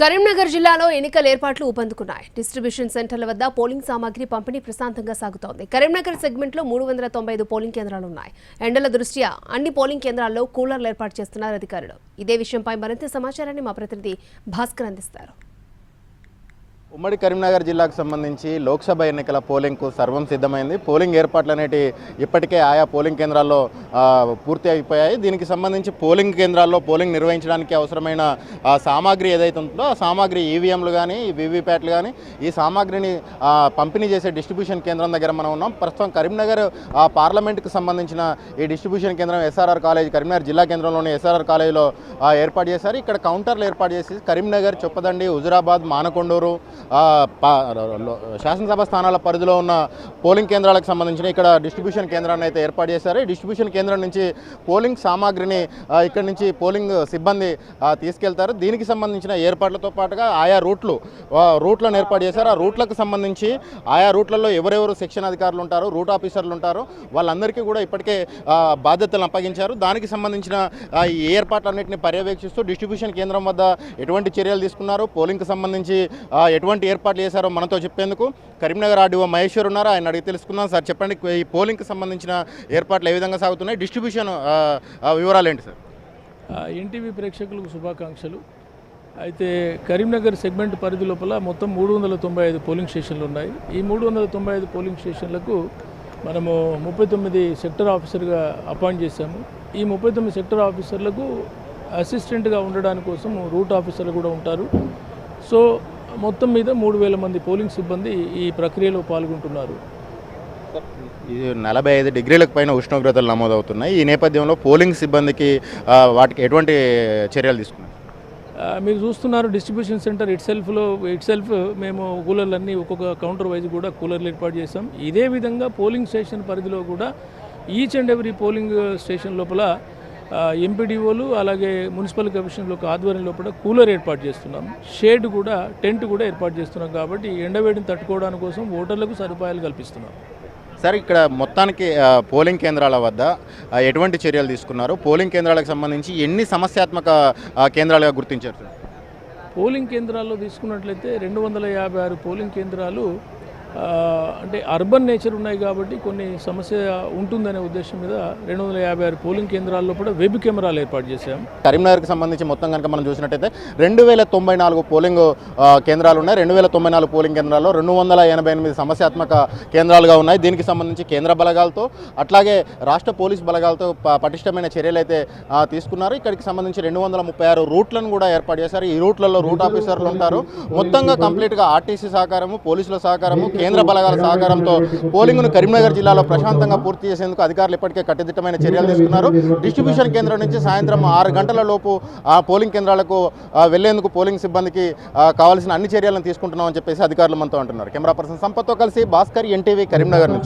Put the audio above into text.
కరీంనగర్ జిల్లాలో ఎన్నికల ఏర్పాట్లు ఊపందుకున్నాయి. డిస్ట్రిబ్యూషన్ సెంటర్ల వద్ద పోలింగ్ సామాగ్రి పంపిణీ ప్రశాంతంగా సాగుతోంది. కరీంనగర్ సెగ్మెంట్లో మూడు వందల తొంభై ఐదు పోలింగ్ కేంద్రాలు ఉన్నాయి. ఎండల దృష్ట్యా అన్ని పోలింగ్ కేంద్రాల్లో కూలర్లు ఏర్పాటు చేస్తున్నారు అధికారులు. ఇదే విషయంపై మరింత సమాచారాన్ని మా ప్రతినిధి భాస్కర్ అందిస్తారు. ఉమ్మడి కరీంనగర్ జిల్లాకు సంబంధించి లోక్సభ ఎన్నికల పోలింగ్కు సర్వం సిద్ధమైంది. పోలింగ్ ఏర్పాట్లు అనేటి ఇప్పటికే ఆయా పోలింగ్ కేంద్రాల్లో పూర్తి అయిపోయాయి. దీనికి సంబంధించి పోలింగ్ కేంద్రాల్లో పోలింగ్ నిర్వహించడానికి అవసరమైన సామాగ్రి ఏదైతే ఉంటుందో ఆ సామాగ్రి ఈవీఎంలు కానీ వీవీప్యాట్లు కానీ ఈ సామాగ్రిని పంపిణీ చేసే డిస్ట్రిబ్యూషన్ కేంద్రం దగ్గర మనం ఉన్నాం. ప్రస్తుతం కరీంనగర్ ఆ, పార్లమెంట్కి సంబంధించిన ఈ డిస్ట్రిబ్యూషన్ కేంద్రం ఎస్ఆర్ఆర్ కాలేజ్ కరీంనగర్ జిల్లా కేంద్రంలోని ఎస్ఆర్ఆర్ కాలేజీలో ఏర్పాటు చేశారు. ఇక్కడ కౌంటర్లు ఏర్పాటు చేసి కరీంనగర్ చొప్పదండి హుజురాబాద్ మానకొండూరు శాసనసభ స్థానాల పరిధిలో ఉన్న పోలింగ్ కేంద్రాలకు సంబంధించిన ఇక్కడ డిస్ట్రిబ్యూషన్ కేంద్రాన్ని అయితే ఏర్పాటు చేశారు. ఈ డిస్ట్రిబ్యూషన్ కేంద్రం నుంచి పోలింగ్ సామాగ్రిని ఇక్కడ నుంచి పోలింగ్ సిబ్బంది తీసుకెళ్తారు. దీనికి సంబంధించిన ఏర్పాట్లతో పాటుగా ఆయా రూట్లు రూట్లను ఏర్పాటు చేశారు. ఆ రూట్లకు సంబంధించి ఆయా రూట్లలో ఎవరెవరు సెక్షన్ అధికారులు ఉంటారు రూట్ ఆఫీసర్లు ఉంటారు వాళ్ళందరికీ కూడా ఇప్పటికే బాధ్యతలు అప్పగించారు. దానికి సంబంధించిన ఈ ఏర్పాట్లన్నింటినీ పర్యవేక్షిస్తూ డిస్ట్రిబ్యూషన్ కేంద్రం వద్ద ఎటువంటి చర్యలు తీసుకున్నారు? పోలింగ్కి సంబంధించి ఎటువంటి ఎటువంటి ఏర్పాట్లు చేశారో మనతో చెప్పేందుకు కరీంనగర్ ఆర్డీఓ మహేశ్వర్ ఉన్నారు? ఆయన అడిగి తెలుసుకుందాం సార్. చెప్పండి ఈ పోలింగ్కి సంబంధించిన ఏర్పాట్లు ఏ విధంగా సాగుతున్నాయి? డిస్ట్రిబ్యూషన్ వివరాలు ఏంటి సార్? ఎన్టీవీ ప్రేక్షకులకు శుభాకాంక్షలు. అయితే కరీంనగర్ సెగ్మెంట్ పరిధి లోపల మొత్తం మూడు వందల తొంభై ఐదు పోలింగ్ స్టేషన్లు ఉన్నాయి. ఈ మూడు వందల తొంభై ఐదు పోలింగ్ స్టేషన్లకు మనము ముప్పై తొమ్మిది సెక్టర్ ఆఫీసర్గా అపాయింట్ చేశాము. ఈ ముప్పై తొమ్మిది సెక్టర్ ఆఫీసర్లకు అసిస్టెంట్గా ఉండడానికి కోసం రూట్ ఆఫీసర్లు కూడా ఉంటారు. సో మొత్తం మీద మూడు వేల మంది పోలింగ్ సిబ్బంది ఈ ప్రక్రియలో పాల్గొంటున్నారు. ఇది నలభై ఐదు డిగ్రీలకు పైన ఉష్ణోగ్రతలు నమోదవుతున్నాయి. ఈ నేపథ్యంలో పోలింగ్ సిబ్బందికి వాటికి ఎటువంటి చర్యలు తీసుకున్నారు? ఆ, మీరు చూస్తున్నారు డిస్ట్రిబ్యూషన్ సెంటర్ ఇట్ సెల్ఫ్లో ఇట్ సెల్ఫ్ మేము కూలర్లన్నీ ఒక్కొక్క కౌంటర్ వైజ్ కూడా కూలర్లు ఏర్పాటు చేసాం ఇదే విధంగా పోలింగ్ స్టేషన్ పరిధిలో కూడా each and every polling station లోపల ఎంపీడీఓలు అలాగే మున్సిపల్ కమిషన్ యొక్క ఆధ్వర్యం లోపల కూలర్ ఏర్పాటు చేస్తున్నాం. షేడ్ కూడా టెంట్ కూడా ఏర్పాటు చేస్తున్నాం కాబట్టి ఎండవేడిని తట్టుకోవడానికి కోసం ఓటర్లకు సదుపాయాలు కల్పిస్తున్నాం. సార్ ఇక్కడ మొత్తానికి పోలింగ్ కేంద్రాల వద్ద ఎటువంటి చర్యలు తీసుకున్నారు? పోలింగ్ కేంద్రాలకు సంబంధించి ఎన్ని సమస్యాత్మక కేంద్రాలుగా గుర్తించారు పోలింగ్ కేంద్రాల్లో తీసుకున్నట్లయితే రెండు వందల యాభై ఆరు పోలింగ్ కేంద్రాలు అంటే అర్బన్ నేచర్ ఉన్నాయి కాబట్టి కొన్ని సమస్య ఉంటుందనే ఉద్దేశం మీద రెండు వందల యాభై ఆరు పోలింగ్ కేంద్రాల్లో కూడా వెబ్ కెమెరాలు ఏర్పాటు చేశాం. కరీంనగర్కి సంబంధించి మొత్తం కనుక మనం చూసినట్టయితే రెండు వేల తొంభై నాలుగు పోలింగ్ కేంద్రాలు ఉన్నాయి. రెండు వేల తొంభై నాలుగు పోలింగ్ కేంద్రాల్లో రెండు వందల ఎనభై ఎనిమిది సమస్యాత్మక కేంద్రాలుగా ఉన్నాయి. దీనికి సంబంధించి కేంద్ర బలగాలతో అట్లాగే రాష్ట్ర పోలీస్ బలగాలతో పటిష్టమైన చర్యలు అయితే తీసుకున్నారు. ఇక్కడికి సంబంధించి రెండు వందల ముప్పై ఆరు రూట్లను కూడా ఏర్పాటు చేశారు. ఈ రూట్లలో రూట్ ఆఫీసర్లు ఉంటారు. మొత్తంగా కంప్లీట్గా ఆర్టీసీ సహకారము పోలీసుల సహకారము కేంద్ర బలగాల సహకారంతో పోలింగ్ను కరీంనగర్ జిల్లాలో ప్రశాంతంగా పూర్తి చేసేందుకు అధికారులు ఇప్పటికే కట్టుదిట్టమైన చర్యలు తీసుకున్నారు. డిస్ట్రిబ్యూషన్ కేంద్రం నుంచి సాయంత్రం ఆరు గంటల లోపు ఆ పోలింగ్ కేంద్రాలకు వెళ్ళేందుకు పోలింగ్ సిబ్బందికి కావాల్సిన అన్ని చర్యలను తీసుకుంటున్నామని చెప్పేసి అధికారులు మనతో అంటున్నారు. కెమెరా పర్సన్ సంపత్తో కలిసి భాస్కర్ ఎన్టీవీ కరీంనగర్ నుంచి.